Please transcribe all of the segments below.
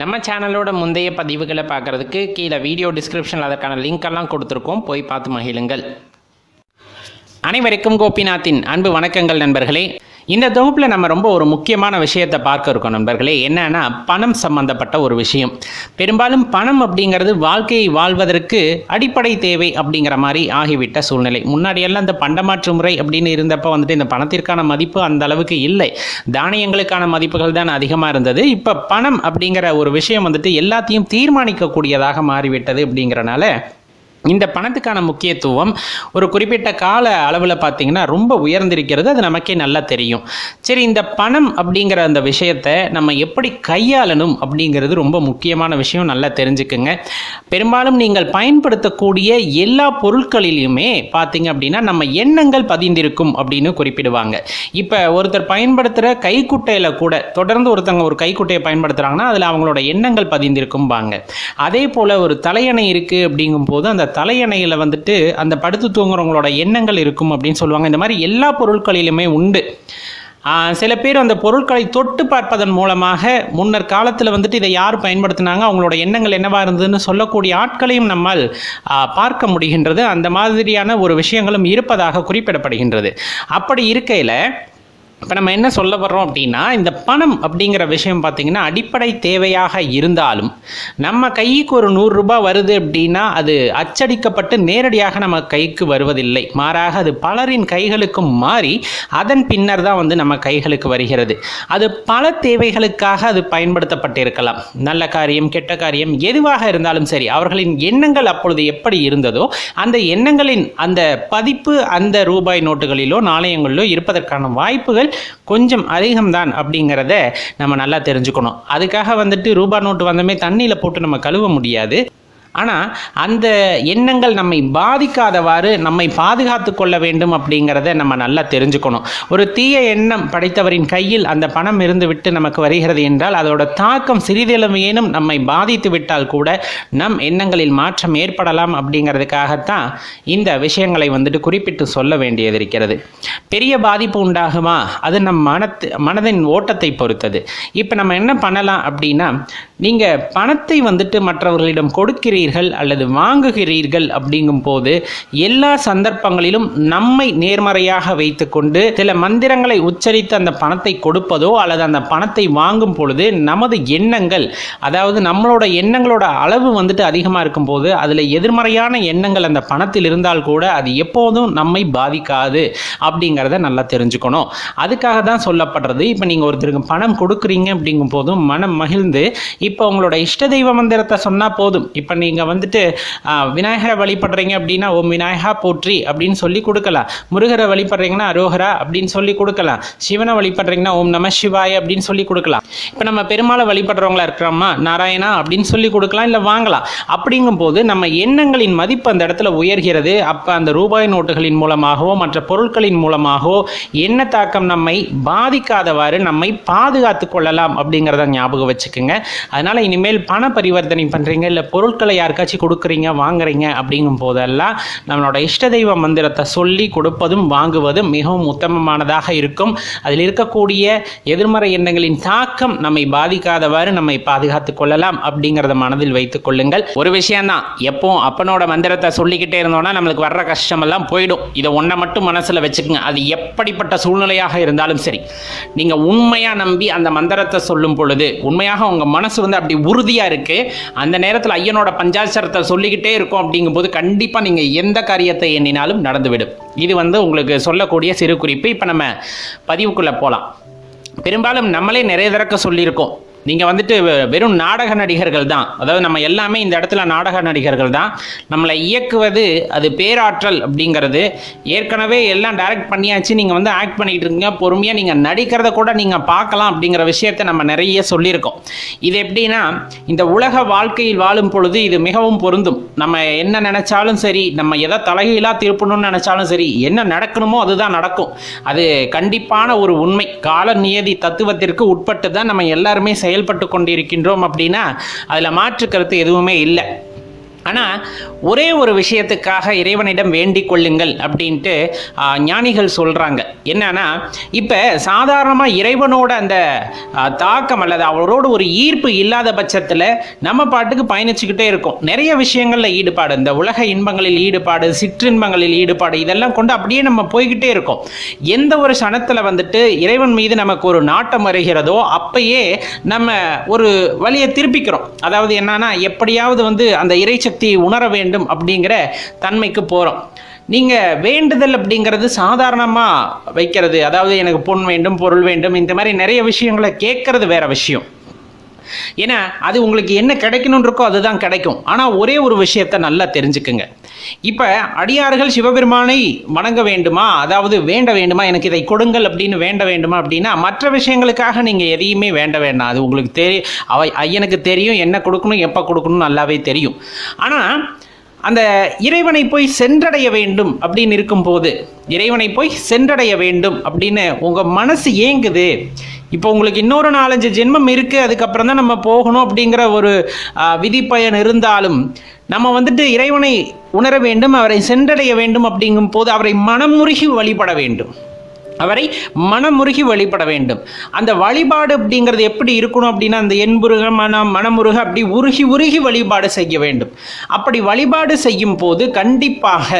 நம்ம சேனலோட முந்தைய பதிவுகளை பார்க்குறதுக்கு கீழே வீடியோ டிஸ்கிரிப்ஷனில் அதற்கான லிங்க் எல்லாம் கொடுத்துருக்கோம். போய் பார்த்து மகிழுங்கள். அனைவருக்கும் கோபிநாத்தின் அன்பு வணக்கங்கள் நண்பர்களே. இந்த தொகுப்பில் நம்ம ரொம்ப ஒரு முக்கியமான விஷயத்தை பார்க்க இருக்கோம் நண்பர்களே. என்னன்னா பணம் சம்பந்தப்பட்ட ஒரு விஷயம். பெரும்பாலும் பணம் அப்படிங்கிறது வாழ்க்கையை வாழ்வதற்கு அடிப்படை தேவை அப்படிங்கிற மாதிரி ஆகிவிட்ட சூழ்நிலை. முன்னாடியெல்லாம் இந்த பண்டமாற்று முறை அப்படின்னு இருந்தப்போ வந்துட்டு இந்த பணத்திற்கான மதிப்பு அந்த அளவுக்கு இல்லை. தானியங்களுக்கான மதிப்புகள் தான் அதிகமாக இருந்தது. இப்போ பணம் அப்படிங்கிற ஒரு விஷயம் வந்துட்டு எல்லாத்தையும் தீர்மானிக்கக்கூடியதாக மாறிவிட்டது அப்படிங்கிறனால இந்த பணத்துக்கான முக்கியத்துவம் ஒரு குறிப்பிட்ட கால அளவில் பார்த்தீங்கன்னா ரொம்ப உயர்ந்திருக்கிறது. அது நமக்கே நல்லா தெரியும். சரி இந்த பணம் அப்படிங்கிற அந்த விஷயத்தை நம்ம எப்படி கையாளணும் அப்படிங்கிறது ரொம்ப முக்கியமான விஷயம். நல்லா தெரிஞ்சுக்குங்க. பெரும்பாலும் நீங்கள் பயன்படுத்தக்கூடிய எல்லா பொருட்களிலுமே பார்த்தீங்க அப்படின்னா நம்ம எண்ணங்கள் பதிந்திருக்கும் அப்படின்னு குறிப்பிடுவாங்க. இப்போ ஒருத்தர் பயன்படுத்துகிற கைக்குட்டையில் கூட தொடர்ந்து ஒருத்தவங்க ஒரு கைக்குட்டையை பயன்படுத்துகிறாங்கன்னா அதில் அவங்களோட எண்ணங்கள் பதிந்திருக்கும்பாங்க. அதே போல் ஒரு தலையணை இருக்குது அப்படிங்கும்போது அந்த தலையணையில் வந்துட்டு அந்த படுத்து தூங்குறவங்களோட எண்ணங்கள் இருக்கும் அப்படின்னு சொல்லுவாங்க. இந்த மாதிரி எல்லா பொருட்களிலுமே உண்டு. சில பேர் அந்த பொருட்களை தொட்டு பார்ப்பதன் மூலமாக முன்னர் காலத்தில் வந்துட்டு இதை யார் பயன்படுத்தினாங்க அவங்களோட எண்ணங்கள் என்னவாக இருந்ததுன்னு சொல்லக்கூடிய ஆட்களையும் நம்மால் பார்க்க முடிகின்றது. அந்த மாதிரியான ஒரு விஷயங்களும் இருப்பதாக குறிப்பிடப்படுகின்றது. அப்படி இருக்கையில் இப்போ நம்ம என்ன சொல்ல வர்றோம் அப்படின்னா இந்த பணம் அப்படிங்கிற விஷயம் பார்த்தீங்கன்னா அடிப்படை தேவையாக இருந்தாலும் நம்ம கைக்கு ஒரு நூறுரூபா வருது அப்படின்னா அது அச்சடிக்கப்பட்டு நேரடியாக நம்ம கைக்கு வருவதில்லை. மாறாக அது பலரின் கைகளுக்கும் மாறி அதன் பின்னர் தான் வந்து நம்ம கைகளுக்கு வருகிறது. அது பல தேவைகளுக்காக அது பயன்படுத்தப்பட்டிருக்கலாம். நல்ல காரியம் கெட்ட காரியம் எதுவாக இருந்தாலும் சரி அவர்களின் எண்ணங்கள் அப்பொழுது எப்படி இருந்ததோ அந்த எண்ணங்களின் அந்த பதிப்பு அந்த ரூபாய் நோட்டுகளிலோ நாணயங்களிலோ இருப்பதற்கான வாய்ப்புகள் கொஞ்சம் அதிகம்தான் அப்படிங்கிறத நம்ம நல்லா தெரிஞ்சுக்கணும். அதுக்காக வந்துட்டு ரூபா நோட்டு வந்தமே தண்ணியில் போட்டு நம்ம கழுவ முடியாது. ஆனால் அந்த எண்ணங்கள் நம்மை பாதிக்காதவாறு நம்மை பாதுகாத்து கொள்ள வேண்டும் அப்படிங்கிறத நம்ம நல்லா தெரிஞ்சுக்கணும். ஒரு தீய எண்ணம் படைத்தவரின் கையில் அந்த பணம் இருந்து விட்டு நமக்கு வருகிறது என்றால் அதோட தாக்கம் சிறிதளவேனும் நம்மை பாதித்து விட்டால் கூட நம் எண்ணங்களில் மாற்றம் ஏற்படலாம் அப்படிங்கிறதுக்காகத்தான் இந்த விஷயங்களை வந்துட்டு குறிப்பிட்டு சொல்ல வேண்டியது இருக்கிறது. பெரிய பாதிப்பு உண்டாகுமா? அது நம் மனத்து மனதின் ஓட்டத்தை பொறுத்தது. இப்போ நம்ம என்ன பண்ணலாம் அப்படின்னா நீங்கள் பணத்தை வந்துட்டு மற்றவர்களிடம் கொடுக்கிறீர்கள் அல்லது வாங்குகிறீர்கள் அப்படிங்கும் போது எல்லா சந்தர்ப்பங்களிலும் நம்மை நேர்மறையாக வைத்துக்கொண்டு சில மந்திரங்களை உச்சரித்து அந்த பணத்தை கொடுப்பதோ அல்லது அந்த பணத்தை வாங்கும் பொழுது நமது எண்ணங்கள் அதாவது நம்மளோட எண்ணங்களோட அளவு வந்துட்டு அதிகமாக இருக்கும்போது அதில் எதிர்மறையான எண்ணங்கள் அந்த பணத்தில் இருந்தால் கூட அது எப்போதும் நம்மை பாதிக்காது அப்படிங்கிறத நல்லா தெரிஞ்சுக்கணும். அதுக்காக தான் சொல்லப்படுறது. இப்போ நீங்கள் ஒருத்தருக்கு பணம் கொடுக்குறீங்க அப்படிங்கும் போதும் மனம் மகிழ்ந்து இப்போ உங்களோட இஷ்ட தெய்வ மந்திரத்தை சொன்னால் போதும். இப்போ நீங்கள் வந்துட்டு விநாயகரை வழிபடுறீங்க அப்படின்னா ஓம் விநாயகா போற்றி அப்படின்னு சொல்லி கொடுக்கலாம். முருகரை வழிபடுறீங்கன்னா அரோகரா அப்படின்னு சொல்லி கொடுக்கலாம். சிவனை வழிபடுறீங்கன்னா ஓம் நம சிவாய் அப்படின்னு சொல்லி கொடுக்கலாம். இப்போ நம்ம பெருமாளை வழிபடுறவங்களா இருக்கிறோமா? நாராயணா அப்படின்னு சொல்லி கொடுக்கலாம் இல்லை வாங்கலாம். அப்படிங்கும் போது நம்ம எண்ணங்களின் மதிப்பு அந்த இடத்துல உயர்கிறது. அப்போ அந்த ரூபாய் நோட்டுகளின் மூலமாகவோ மற்ற பொருட்களின் மூலமாகவோ என்ன தாக்கம் நம்மை பாதிக்காதவாறு நம்மை பாதுகாத்து கொள்ளலாம் அப்படிங்கிறத ஞாபகம் வச்சுக்கோங்க. அதனால் இனிமேல் பண பரிவர்த்தனை பண்ணுறீங்க இல்லை பொருட்களை யாருக்காச்சும் கொடுக்குறீங்க வாங்குறீங்க அப்படிங்கும் போதெல்லாம் நம்மளோட இஷ்ட தெய்வ மந்திரத்தை சொல்லி கொடுப்பதும் வாங்குவதும் மிகவும் உத்தமமானதாக இருக்கும். அதில் இருக்கக்கூடிய எதிர்மறை எண்ணங்களின் தாக்கம் நம்மை பாதிக்காதவாறு நம்மை பாதுகாத்து கொள்ளலாம் அப்படிங்கிறத மனதில் வைத்துக் கொள்ளுங்கள். ஒரு விஷயம்தான் எப்போ அப்பனோட மந்திரத்தை சொல்லிக்கிட்டே இருந்தோம்னா நம்மளுக்கு வர்ற கஷ்டமெல்லாம் போயிடும். இதை ஒன்றை மட்டும் மனசில் வச்சுக்கோங்க. அது எப்படிப்பட்ட சூழ்நிலையாக இருந்தாலும் சரி. நீங்கள் உண்மையாக நம்பி அந்த மந்திரத்தை சொல்லும் பொழுது உண்மையாக உங்கள் மனசு வந்து அப்படி உறுதியாக இருக்குது அந்த நேரத்தில் ஐயனோட பஞ்சாட்சரத்தை சொல்லிக்கிட்டே இருக்கும் அப்படிங்கும்போது கண்டிப்பாக நீங்கள் எந்த காரியத்தை எண்ணினாலும் நடந்துவிடும். இது வந்து உங்களுக்கு சொல்லக்கூடிய சிறு குறிப்பு. இப்போ நம்ம பதிவுக்குள்ளே போகலாம் பெரும்பாலும் நம்மளே நிறைய திறக்க சொல்லியிருக்கோம். நீங்கள் வந்துட்டு வெ- வெறும் நாடக நடிகர்கள் தான். அதாவது நம்ம எல்லாமே இந்த இடத்துல நாடக நடிகர்கள் தான். நம்மளை இயக்குவது அது பேராற்றல் அப்படிங்கிறது. ஏற்கனவே எல்லாம் டைரக்ட் பண்ணியாச்சு. நீங்கள் வந்து ஆக்ட் பண்ணிகிட்டு இருக்கீங்க. பொறுமையாக நீங்கள் நடிக்கிறத கூட நீங்கள் பார்க்கலாம் அப்படிங்கிற விஷயத்த நம்ம நிறைய சொல்லியிருக்கோம். இது எப்படின்னா இந்த உலக வாழ்க்கையில் வாழும் பொழுது இது மிகவும் பொருந்தும். நம்ம என்ன நினைச்சாலும் சரி நம்ம எதை தலைகீழாக திருப்பணும்னு நினைச்சாலும் சரி என்ன நடக்கணுமோ அதுதான் நடக்கும். அது கண்டிப்பான ஒரு உண்மை. கால நியதி தத்துவத்திற்கு உட்பட்டு தான் நம்ம எல்லாருமே செயல்பட்டு கொண்டிருக்கின்றோம் அப்படின்னா அதில் மாற்று கருத்து எதுவுமே இல்லை. ஆனால் ஒரே ஒரு விஷயத்துக்காக இறைவனிடம் வேண்டிக் கொள்ளுங்கள் அப்படின்ட்டு ஞானிகள் சொல்கிறாங்க என்னன்னா இப்போ சாதாரணமாக இறைவனோட அந்த தாக்கம் அல்லது அவரோட ஒரு ஈர்ப்பு இல்லாத பட்சத்தில் நம்ம பாட்டுக்கு பயணிச்சுக்கிட்டே இருக்கோம். நிறைய விஷயங்களில் ஈடுபாடு இந்த உலக இன்பங்களில் ஈடுபாடு சிற்றின்பங்களில் ஈடுபாடு இதெல்லாம் கொண்டு அப்படியே நம்ம போய்கிட்டே இருக்கோம். எந்த ஒரு சனத்தில் வந்துட்டு இறைவன் மீது நமக்கு ஒரு நாட்டம் வருகிறதோ அப்பயே நம்ம ஒரு வழியை திருப்பிக்கிறோம். அதாவது என்னன்னா எப்படியாவது வந்து அந்த சக்தியை உணர வேண்டும் அப்படிங்கிற தன்மைக்கு போகிறோம் நீங்கள் வேண்டுதல் அப்படிங்கிறது சாதாரணமாக வைக்கிறது அதாவது எனக்கு பொன் வேண்டும் பொருள் வேண்டும் இந்த மாதிரி நிறைய விஷயங்களை கேட்கறது வேற விஷயம். ஏன்னா அது உங்களுக்கு என்ன கிடைக்கணும்னு இருக்கோ அதுதான் கிடைக்கும். ஆனால் ஒரே ஒரு விஷயத்தை நல்லா தெரிஞ்சுக்குங்க. இப்போ அடியார்கள் சிவபெருமானை வணங்க வேண்டுமா? அதாவது வேண்ட வேண்டுமா? எனக்கு இதை கொடுங்கள் அப்படின்னு வேண்ட வேண்டுமா அப்படின்னா மற்ற விஷயங்களுக்காக நீங்கள் எதையுமே வேண்ட வேண்டாம். அது உங்களுக்கு தெரியும் அவை ஐயனுக்கு தெரியும் என்ன கொடுக்கணும் எப்போ கொடுக்கணும் நல்லாவே தெரியும். ஆனால் அந்த இறைவனை போய் சென்றடைய வேண்டும் அப்படின்னு இருக்கும்போது இறைவனை போய் சென்றடைய வேண்டும் அப்படின்னு உங்கள் மனசு ஏங்குது. இப்போ உங்களுக்கு இன்னொரு நாலஞ்சு ஜென்மம் இருக்குது அதுக்கப்புறம் தான் நம்ம போகணும் அப்படிங்கிற ஒரு விதிப்பயன் இருந்தாலும் நம்ம வந்துட்டு இறைவனை உணர வேண்டும் அவரை சென்றடைய வேண்டும் அப்படிங்கும் போது அவரை மனமுருகி வழிபட வேண்டும். அவரை மனமுருகி வழிபட வேண்டும். அந்த வழிபாடு அப்படிங்கிறது எப்படி இருக்கணும் அப்படின்னா அந்த என்புருக மனம் மனமுருக அப்படி உருகி உருகி வழிபாடு செய்ய வேண்டும். அப்படி வழிபாடு செய்யும் போது கண்டிப்பாக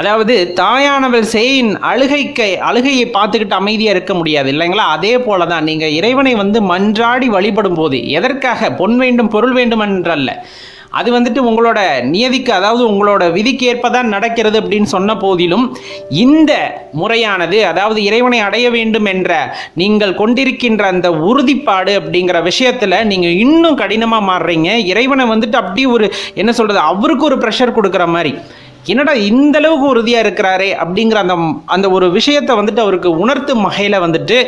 அதாவது தாயானவள் சேயின் அழுகைக்கு அழுகையை பார்த்துக்கிட்டு அமைதியாக இருக்க முடியாது இல்லைங்களா? அதே போல தான் நீங்கள் இறைவனை வந்து மன்றாடி வழிபடும் போது எதற்காக? பொன் வேண்டும் பொருள் வேண்டும் என்றல்ல. அது வந்துட்டு உங்களோட நியதிக்கு அதாவது உங்களோட விதிக்கு ஏற்பதான் நடக்கிறது அப்படின்னு சொன்ன போதிலும் இந்த முறையானது அதாவது இறைவனை அடைய வேண்டும் என்ற நீங்கள் கொண்டிருக்கின்ற அந்த உறுதிப்பாடு அப்படிங்கிற விஷயத்தில் நீங்கள் இன்னும் கடினமாக மாறுறீங்க. இறைவனை வந்துட்டு அப்படி ஒரு என்ன சொல்கிறது அவருக்கு ஒரு ப்ரெஷர் கொடுக்குற மாதிரி. என்னடா இந்த அளவுக்கு உறுதியாக இருக்கிறாரே அப்படிங்கிற அந்த அந்த ஒரு விஷயத்தை வந்துட்டு அவருக்கு உணர்த்தும் வகையில் வந்துட்டு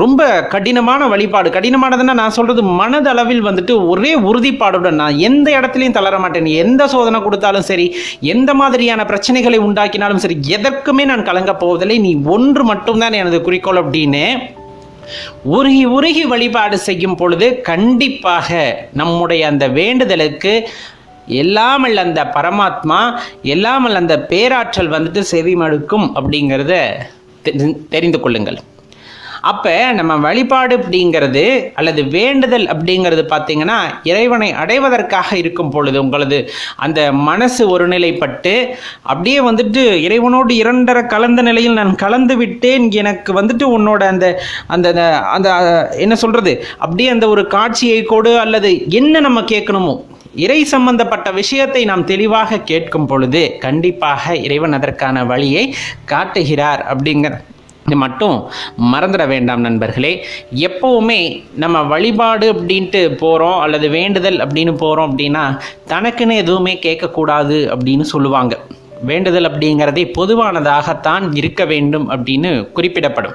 ரொம்ப கடினமான வழிபாடு. கடினமானதுன்னா நான் சொல்றது மனதளவில் வந்துட்டு ஒரே உறுதிப்பாடுடன் நான் எந்த இடத்துலையும் தளர மாட்டேன். எந்த சோதனை கொடுத்தாலும் சரி எந்த மாதிரியான பிரச்சனைகளை உண்டாக்கினாலும் சரி எதற்குமே நான் கலங்க போவதில்லை. நீ ஒன்று மட்டும்தான் எனது குறிக்கோள் அப்படின்னு உருகி உருகி வழிபாடு செய்யும் பொழுது கண்டிப்பாக நம்முடைய அந்த வேண்டுதலுக்கு எல்லாமல் அந்த பரமாத்மா எல்லாமல் அந்த பேராற்றல் வந்துட்டு செவிமடுக்கும் அப்படிங்கிறத தெரிந்து கொள்ளுங்கள். அப்போ நம்ம வழிபாடு அப்படிங்கிறது அல்லது வேண்டுதல் அப்படிங்கிறது பார்த்தீங்கன்னா இறைவனை அடைவதற்காக இருக்கும் பொழுது உங்களது அந்த மனசு ஒருநிலைப்பட்டு அப்படியே வந்துட்டு இறைவனோடு இரண்டரை கலந்த நிலையில் நான் கலந்து விட்டேன் எனக்கு வந்துட்டு உன்னோட அந்த அந்த அந்த- அந்த என்ன சொல்கிறது அப்படியே அந்த ஒரு காட்சியை கொடு அல்லது என்ன நம்ம கேட்கணுமோ இறை சம்பந்தப்பட்ட விஷயத்தை நாம் தெளிவாக கேட்கும் பொழுது கண்டிப்பாக இறைவன் அதற்கான வழியை காட்டுகிறார் அப்படிங்கிற இது மட்டும் மறந்துட வேண்டாம் நண்பர்களே. எப்போவுமே நம்ம வழிபாடு அப்படின்ட்டு போகிறோம் அல்லது வேண்டுதல் அப்படின்னு போகிறோம் அப்படின்னா தனக்குன்னு எதுவுமே கேட்கக்கூடாது அப்படின்னு சொல்லுவாங்க. வேண்டுதல் அப்படிங்கிறதே பொதுவானதாகத்தான் இருக்க வேண்டும் அப்படின்னு குறிப்பிடப்படும்.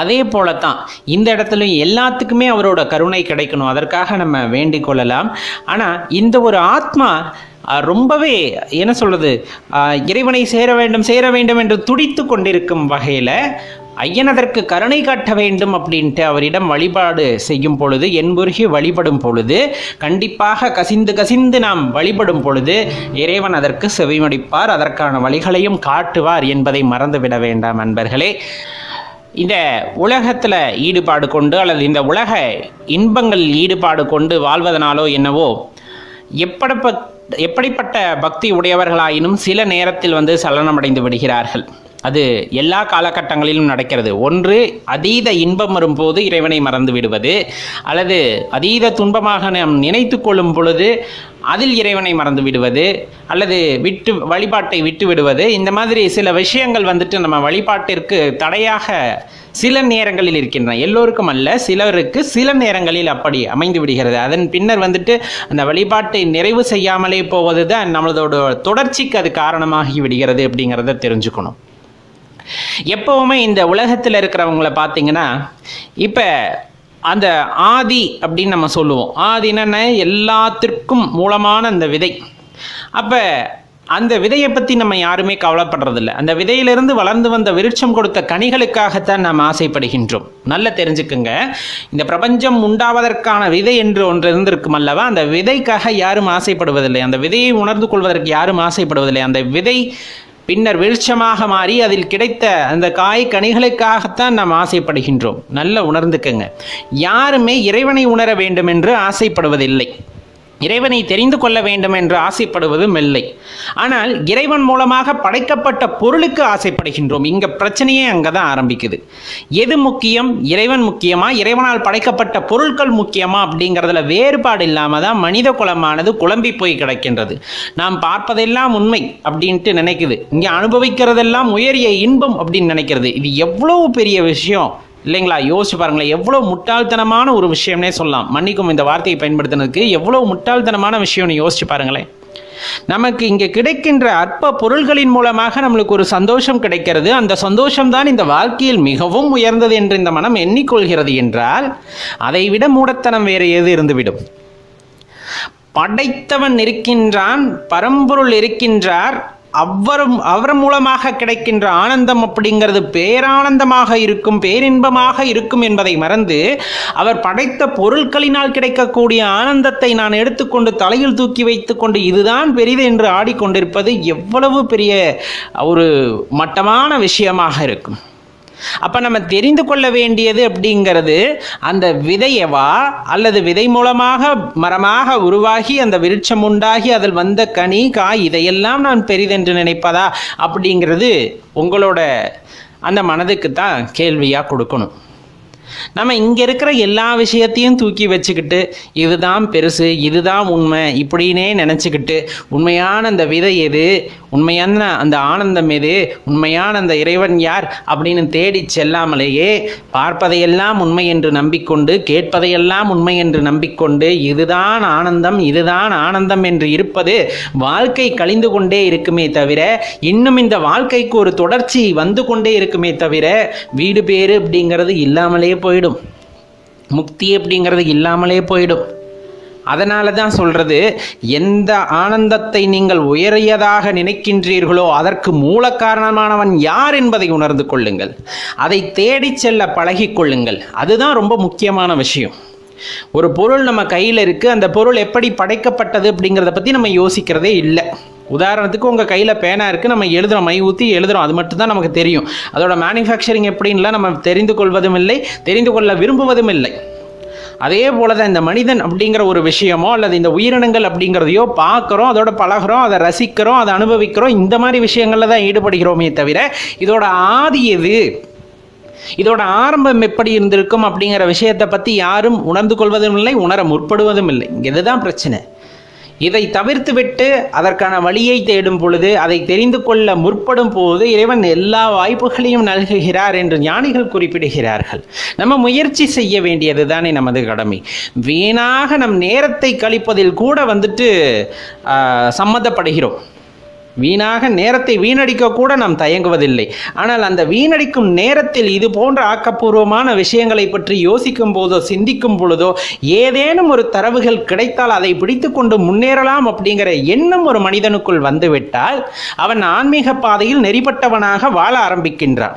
அதே போலத்தான் இந்த இடத்துலையும் எல்லாத்துக்குமே அவரோட கருணை கிடைக்கணும். அதற்காக நம்ம வேண்டிக் கொள்ளலாம். ஆனால் இந்த ஒரு ஆத்மா ரொம்பவே என்ன சொல்கிறது இறைவனை சேர வேண்டும் சேர வேண்டும் என்று துடித்து கொண்டிருக்கும் வகையில் ஐயன் அதற்கு கருணை காட்ட வேண்டும் அப்படின்ட்டு அவரிடம் வழிபாடு செய்யும் பொழுது என்புருகி வழிபடும் பொழுது கண்டிப்பாக கசிந்து கசிந்து நாம் வழிபடும் பொழுது இறைவன் அதற்கு செவிமடிப்பார். அதற்கான வழிகளையும் காட்டுவார் என்பதை மறந்துவிட வேண்டாம் அன்பர்களே. இந்த உலகத்தில் ஈடுபாடு கொண்டு அல்லது இந்த உலக இன்பங்களில் ஈடுபாடு கொண்டு வாழ்வதனாலோ என்னவோ எப்படிப்ப எப்படிப்பட்ட பக்தி உடையவர்களாயினும் சில நேரத்தில் வந்து சலனமடைந்து விடுகிறார்கள். அது எல்லா காலகட்டங்களிலும் நடக்கிறது. ஒன்று அதீத இன்பம் வரும்போது இறைவனை மறந்து விடுவது அல்லது அதீத துன்பமாக நாம் நினைத்து கொள்ளும் பொழுது அதில் இறைவனை மறந்து விடுவது அல்லது விட்டு வழிபாட்டை விட்டு விடுவது. இந்த மாதிரி சில விஷயங்கள் வந்துட்டு நம்ம வழிபாட்டிற்கு தடையாக சில நேரங்களில் இருக்கின்றன. எல்லோருக்கும் அல்ல சிலருக்கு சில நேரங்களில் அப்படி அமைந்து விடுகிறது. அதன் பின்னர் வந்துட்டு அந்த வழிபாட்டை நிறைவு செய்யாமலே போவது தான் நம்மளதோட தொடர்ச்சிக்கு அது காரணமாகி விடுகிறது அப்படிங்கிறத தெரிஞ்சுக்கணும். எப்பவுமே இந்த உலகத்தில் இருக்கிறவங்கள பார்த்தீங்கன்னா இப்போ அந்த ஆதி அப்படின்னு நம்ம சொல்லுவோம். ஆதினா என்னென்ன எல்லாத்திற்கும் மூலமான அந்த விதை. அப்போ அந்த விதையை பற்றி நம்ம யாருமே கவலைப்படுறதில்ல. அந்த விதையிலிருந்து வளர்ந்து வந்த விருட்சம் கொடுத்த கனிகளுக்காகத்தான் நாம் ஆசைப்படுகின்றோம். நல்ல தெரிஞ்சுக்குங்க. இந்த பிரபஞ்சம் உண்டாவதற்கான விதை என்று ஒன்று இருந்திருக்கும் அல்லவா? அந்த விதைக்காக யாரும் ஆசைப்படுவதில்லை. அந்த விதையை உணர்ந்து கொள்வதற்கு யாரும் ஆசைப்படுவதில்லை. அந்த விதை பின்னர் வெளிச்சமாக மாறி அதில் கிடைத்த அந்த காய் கனிகளுக்காகத்தான் நாம் ஆசைப்படுகின்றோம். நல்ல உணர்ந்துக்கங்க. யாருமே இறைவனை உணர வேண்டும் என்று ஆசைப்படுவதில்லை. இறைவனை தெரிந்து கொள்ள வேண்டும் என்று ஆசைப்படுவதும் இல்லை ஆனால் இறைவன் மூலமாக படைக்கப்பட்ட பொருளுக்கு ஆசைப்படுகின்றோம். இங்க பிரச்சனையே அங்கே தான் ஆரம்பிக்குது. எது முக்கியம்? இறைவன் முக்கியமா? இறைவனால் படைக்கப்பட்ட பொருட்கள் முக்கியமா? அப்படிங்கிறதுல வேறுபாடு இல்லாமல் தான் மனித குலமானது குழம்பி போய் கிடக்கின்றது. நாம் பார்ப்பதெல்லாம் உண்மை அப்படின்ட்டு நினைக்குது. இங்கே அனுபவிக்கிறதெல்லாம் உயரிய இன்பம் அப்படின்னு நினைக்கிறது. இது எவ்வளவு பெரிய விஷயம்? இல்லைங்களா? யோசிச்சு பாருங்களேன் எவ்வளோ முட்டாள்தனமான ஒரு விஷயம்னே சொல்லலாம். மன்னிக்கும் இந்த வார்த்தையை பயன்படுத்தினதுக்கு எவ்வளோ முட்டாள்தனமான விஷயம்னு யோசிச்சு பாருங்களேன். நமக்கு இங்கே கிடைக்கின்ற அற்ப பொருள்களின் மூலமாக நம்மளுக்கு ஒரு சந்தோஷம் கிடைக்கிறது. அந்த சந்தோஷம்தான் இந்த வாழ்க்கையில் மிகவும் உயர்ந்தது என்று இந்த மனம் எண்ணிக்கொள்கிறது என்றால் அதை விட மூடத்தனம் வேறு எது இருந்துவிடும்? படைத்தவன் இருக்கின்றான் பரம்பொருள் இருக்கின்றார் அவரும் அவர் மூலமாக கிடைக்கின்ற ஆனந்தம் அப்படிங்கிறது பேரானந்தமாக இருக்கும் பேரின்பமாக இருக்கும் என்பதை மறந்து அவர் படைத்த பொருட்களினால் கிடைக்கக்கூடிய ஆனந்தத்தை நான் எடுத்துக்கொண்டு தலையில் தூக்கி வைத்துக்கொண்டு இதுதான் பெரிது என்று ஆடிக்கொண்டிருப்பது எவ்வளவு பெரிய ஒரு மட்டமான விஷயமாக இருக்கும். அப்போ நம்ம தெரிந்து கொள்ள வேண்டியது அப்படிங்கிறது அந்த விதையவா அல்லது விதை மூலமாக மரமாக உருவாகி அந்த விருட்சம் உண்டாகி அதில் வந்த கனி காய் இதையெல்லாம் நான் பெரிதென்று நினைப்பதா அப்படிங்கிறது உங்களோட அந்த மனதுக்கு தான் கேள்வியாக கொடுக்கணும். நம்ம இங்கே இருக்கிற எல்லா விஷயத்தையும் தூக்கி வச்சுக்கிட்டு இதுதான் பெருசு இதுதான் உண்மை இப்படின்னே நினச்சிக்கிட்டு உண்மையான அந்த விதை எது உண்மையான அந்த ஆனந்தம் எது? உண்மையான அந்த இறைவன் யார்? அப்படின்னு தேடி செல்லாமலேயே பார்ப்பதையெல்லாம் உண்மை என்று நம்பிக்கொண்டு கேட்பதையெல்லாம் உண்மை என்று நம்பிக்கொண்டு இதுதான் ஆனந்தம் இதுதான் ஆனந்தம் என்று இருப்பது வாழ்க்கை கழிந்து கொண்டே இருக்குமே தவிர இன்னும் இந்த வாழ்க்கைக்கு ஒரு தொடர்ச்சி வந்து கொண்டே இருக்குமே தவிர வீடு பேரு அப்படிங்கிறது இல்லாமலே போயிடும். முக்தி அப்படிங்கிறது இல்லாமலே போயிடும். அதனால தான் சொல்றது எந்த ஆனந்தத்தை நீங்கள் உயரியதாக நினைக்கின்றீர்களோ அதற்கு மூல காரணமானவன் யார் என்பதை உணர்ந்து கொள்ளுங்கள். அதை தேடிச் செல்ல பழகிக்கொள்ளுங்கள் அதுதான் ரொம்ப முக்கியமான விஷயம். ஒரு பொருள் நம்ம கையில் இருக்குது அந்த பொருள் எப்படி படைக்கப்பட்டது அப்படிங்கிறத பற்றி நம்ம யோசிக்கிறதே இல்லை. உதாரணத்துக்கு உங்கள் கையில் பேனா இருக்குது நம்ம எழுதுகிறோம் மை ஊற்றி எழுதுகிறோம் அது மட்டும்தான் நமக்கு தெரியும். அதோட மேனுஃபேக்சரிங் எப்படின்லாம் நம்ம தெரிந்து கொள்வதும் இல்லை தெரிந்து கொள்ள விரும்புவதும் இல்லை. அதே போல தான் இந்த மனிதன் அப்படிங்கிற ஒரு விஷயமோ அல்லது இந்த உயிரினங்கள் அப்படிங்கிறதையோ பார்க்குறோம் அதோட பழகுறோம் அதை ரசிக்கிறோம் அதை அனுபவிக்கிறோம். இந்த மாதிரி விஷயங்களில் தான் ஈடுபடுகிறோமே தவிர இதோட ஆதி எது? இதோட ஆரம்பம் எப்படி இருந்திருக்கும் அப்படிங்கிற விஷயத்தை பற்றி யாரும் உணர்ந்து கொள்வதும் இல்லை உணர முற்படுவதும் இல்லை. இதுதான் பிரச்சனை. இதை தவிர்த்துவிட்டு அதற்கான வழியை தேடும் பொழுது அதை தெரிந்து கொள்ள முற்படும் போது இறைவன் எல்லா வாய்ப்புகளையும் நல்குகிறார் என்று ஞானிகள் குறிப்பிடுகிறார்கள். நம்ம முயற்சி செய்ய வேண்டியது தானே நமது கடமை. வீணாக நம் நேரத்தை கழிப்பதில் கூட வந்துட்டு சம்மந்தப்படுகிறோம். வீணாக நேரத்தை வீணடிக்க கூட நாம் தயங்குவதில்லை. ஆனால் அந்த வீணடிக்கும் நேரத்தில் இது போன்ற ஆக்கப்பூர்வமான விஷயங்களை பற்றி யோசிக்கும் போதோ சிந்திக்கும் பொழுதோ ஏதேனும் ஒரு தரவுகள் கிடைத்தால் அதை பிடித்துக்கொண்டு முன்னேறலாம் அப்படிங்கிற எண்ணம் ஒரு மனிதனுக்குள் வந்துவிட்டால் அவன் ஆன்மீக பாதையில் நெறிப்பட்டவனாக வாழ ஆரம்பிக்கின்றான்.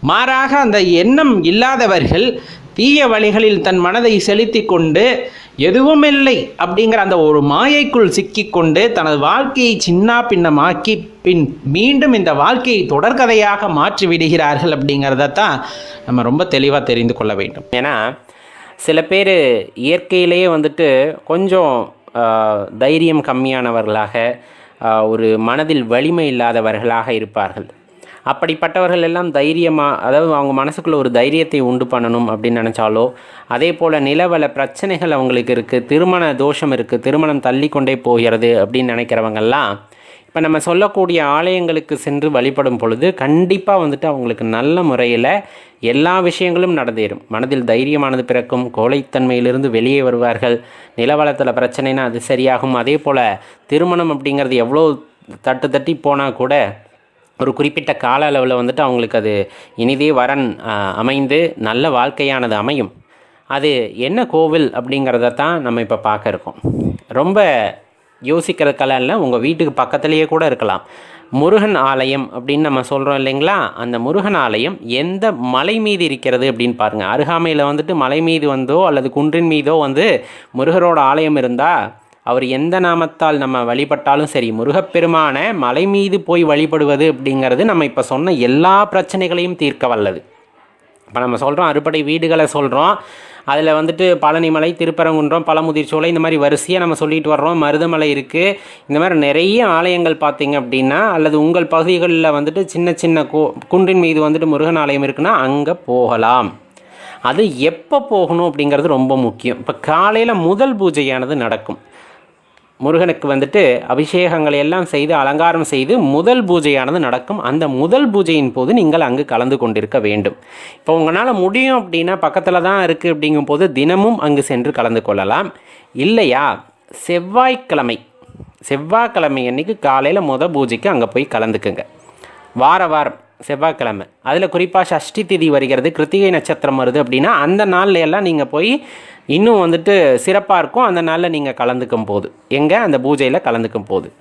மாறாக அந்த எண்ணம் இல்லாதவர்கள் தீய வழிகளில் தன் மனதை செலுத்தி கொண்டு எதுவுமில்லை அப்படிங்கிற அந்த ஒரு மாயைக்குள் சிக்கிக்கொண்டு தனது வாழ்க்கையை சின்ன பின்னமாக்கி பின் மீண்டும் இந்த வாழ்க்கையை தொடர்கதையாக மாற்றி விடுகிறார்கள் அப்படிங்கிறத தான் நம்ம ரொம்ப தெளிவாக தெரிந்து கொள்ள வேண்டும். ஏன்னா சில பேர் இயற்கையிலேயே வந்துட்டு கொஞ்சம் தைரியம் கம்மியானவர்களாக ஒரு மனதில் வலிமை இல்லாதவர்களாக இருப்பார்கள். அப்படிப்பட்டவர்கள் எல்லாம் தைரியமாக அதாவது அவங்க மனசுக்குள்ள ஒரு தைரியத்தை உண்டு பண்ணணும் அப்படின்னு நினச்சாலோ அதே போல் நிலவல பிரச்சனைகள் அவங்களுக்கு இருக்குது திருமண தோஷம் இருக்குது திருமணம் தள்ளி கொண்டே போகிறது அப்படின்னு நினைக்கிறவங்கெல்லாம் இப்போ நம்ம சொல்லக்கூடிய ஆலயங்களுக்கு சென்று வழிபடும் பொழுது கண்டிப்பாக வந்துட்டு அவங்களுக்கு நல்ல முறையில் எல்லா விஷயங்களும் நடந்தேறும். மனதில் தைரியமானது பிறக்கும் கோழைத்தன்மையிலிருந்து வெளியே வருவார்கள் நிலவளத்தில் பிரச்சனைனா அது சரியாகும் அதே போல் திருமணம் அப்படிங்கிறது எவ்வளோ தட்டு தட்டி போனால் கூட ஒரு குறிப்பிட்ட கால அளவில் வந்துட்டு அவங்களுக்கு அது இனிதே வரன் அமைந்து நல்ல வாழ்க்கையானது அமையும். அது என்ன கோவில் அப்படிங்கிறத தான் நம்ம இப்போ பார்க்க இருக்கோம். ரொம்ப யோசிக்கிறதுக்கெல்லாம் இல்லை உங்கள் வீட்டுக்கு பக்கத்துலேயே கூட இருக்கலாம். முருகன் ஆலயம் அப்படின்னு நம்ம சொல்கிறோம் இல்லைங்களா? அந்த முருகன் ஆலயம் எந்த மலை மீது இருக்கிறது அப்படின்னு பாருங்கள் அருகாமையில் வந்துட்டு மலை மீது வந்தோ அல்லது குன்றின் மீதோ வந்து முருகரோட ஆலயம் இருந்தால் அவர் எந்த நாமத்தால் நம்ம வழிபட்டாலும் சரி முருகப்பெருமான மலை மீது போய் வழிபடுவது அப்படிங்கிறது நம்ம இப்போ சொன்ன எல்லா பிரச்சனைகளையும் தீர்க்க வல்லது. இப்போ நம்ம சொல்கிறோம் அறுபடை வீடுகளை சொல்கிறோம் அதில் வந்துட்டு பழனிமலை திருப்பரங்குன்றம் பழமுதிர்ச்சோலை இந்த மாதிரி வரிசையாக நம்ம சொல்லிட்டு வர்றோம் மருதமலை இருக்குது இந்த மாதிரி நிறைய ஆலயங்கள் பார்த்தீங்க அப்படின்னா அல்லது உங்கள் பகுதிகளில் வந்துட்டு சின்ன சின்ன கோ குன்றின் மீது வந்துட்டு முருகன் ஆலயம் இருக்குன்னா அங்கே போகலாம். அது எப்போ போகணும் அப்படிங்கிறது ரொம்ப முக்கியம். இப்போ காலையில் முதல் பூஜையானது நடக்கும். முருகனுக்கு வந்துட்டு அபிஷேகங்களை எல்லாம் செய்து அலங்காரம் செய்து முதல் பூஜையானது நடக்கும். அந்த முதல் பூஜையின் போது நீங்கள் அங்கு கலந்து கொண்டிருக்க வேண்டும். இப்போ உங்களால் முடியும் அப்படின்னா பக்கத்தில் தான் இருக்குது அப்படிங்கும்போது தினமும் அங்கு சென்று கலந்து கொள்ளலாம். இல்லையா? செவ்வாய்க்கிழமை. செவ்வாய்க்கிழமை அன்னைக்கு காலையில் முத பூஜைக்கு அங்கே போய் கலந்துக்குங்க. வார வாரம். செவ்வாய்க்கிழமை. அதில் குறிப்பாக சஷ்டி திதி வருகிறது கிருத்திகை நட்சத்திரம் வருது அப்படின்னா அந்த நாள்ல எல்லாம் நீங்கள் போய் இன்னும் வந்துட்டு சிறப்பாக இருக்கும். அந்த நாளில் நீங்கள் கலந்துக்கும் போது. எங்கே? அந்த பூஜையில் கலந்துக்கும் போது.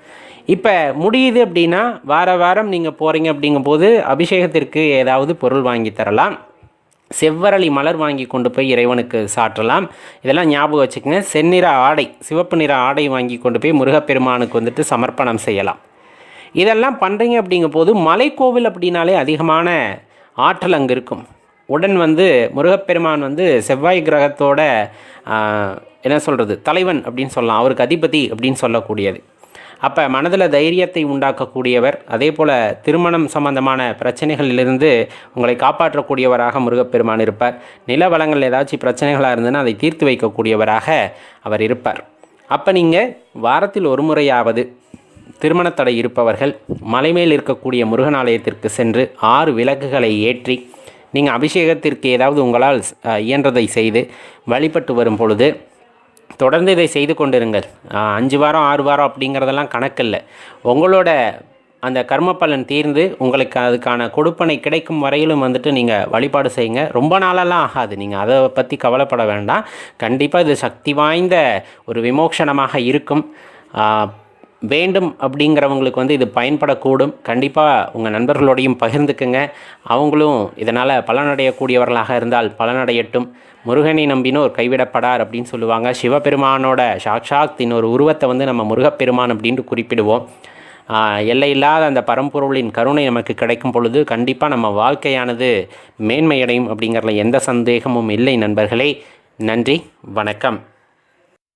இப்போ முடியுது அப்படின்னா வார வாரம் நீங்கள் போகிறீங்க அப்படிங்கும்போது அபிஷேகத்திற்கு ஏதாவது பொருள் வாங்கி தரலாம். செவ்வரளி மலர் வாங்கி கொண்டு போய் இறைவனுக்கு சாற்றலாம். இதெல்லாம் ஞாபகம் வச்சுக்கோங்க. செந்நிற ஆடை சிவப்பு நிற ஆடை வாங்கி கொண்டு போய் முருகப்பெருமானுக்கு வந்துட்டு சமர்ப்பணம் செய்யலாம். இதெல்லாம் பண்ணுறீங்க அப்படிங்கும்போது மலைக்கோவில் அப்படின்னாலே அதிகமான ஆற்றல் அங்கே இருக்கும். உடன் வந்து முருகப்பெருமான் வந்து செவ்வாய் கிரகத்தோட என்ன சொல்கிறது தலைவன் அப்படின்னு சொல்லலாம். அவருக்கு அதிபதி அப்படின்னு சொல்லக்கூடியது. அப்போ மனதில் தைரியத்தை உண்டாக்கக்கூடியவர் அதே போல் திருமணம் சம்பந்தமான பிரச்சனைகளிலிருந்து உங்களை காப்பாற்றக்கூடியவராக முருகப்பெருமான் இருப்பார். நில வளங்கள் ஏதாச்சும் பிரச்சனைகளாக இருந்ததுன்னா அதை தீர்த்து வைக்கக்கூடியவராக அவர் இருப்பார். அப்போ நீங்கள் வாரத்தில் ஒரு முறையாவது திருமணத்தடை இருப்பவர்கள் மலைமேல் இருக்கக்கூடிய முருகன் ஆலயத்திற்கு சென்று ஆறு விளக்குகளை ஏற்றி நீங்கள் அபிஷேகத்திற்கு ஏதாவது உங்களால் இயன்றதை செய்து வழிபட்டு வரும் பொழுது தொடர்ந்து இதை செய்து கொண்டிருங்கள். அஞ்சு வாரம் ஆறு வாரம் அப்படிங்கிறதெல்லாம் கணக்கில்லை. உங்களோட அந்த கர்ம பலன் தீர்ந்து உங்களுக்கு அதுக்கான கொடுப்பனை கிடைக்கும் வரையிலும் வந்துட்டு நீங்கள் வழிபாடு செய்யுங்க. ரொம்ப நாளெல்லாம் ஆகாது. நீங்கள் அதை பற்றி கவலைப்பட வேண்டாம். கண்டிப்பாக இது சக்தி வாய்ந்த ஒரு விமோக்ஷனமாக இருக்கும். வேண்டும் அப்படிங்கிறவங்களுக்கு வந்து இது பயன்படக்கூடும். கண்டிப்பாக உங்கள் நண்பர்களோடையும் பகிர்ந்துக்குங்க. அவங்களும் இதனால் பலனடையக்கூடியவர்களாக இருந்தால் பலனடையட்டும். முருகனை நம்பினோர் கைவிடப்படார் அப்படின்னு சொல்லுவாங்க. சிவபெருமானோட சாக்ஷாத் இன்னொரு உருவத்தை வந்து நம்ம முருகப்பெருமான் அப்படின்ட்டு குறிப்பிடுவோம். எல்லையில்லாத அந்த பரம்பொருளின் கருணை நமக்கு கிடைக்கும் பொழுது கண்டிப்பாக நம்ம வாழ்க்கையானது மேன்மையடையும் அப்படிங்கிறதுல எந்த சந்தேகமும் இல்லை நண்பர்களே. நன்றி வணக்கம்.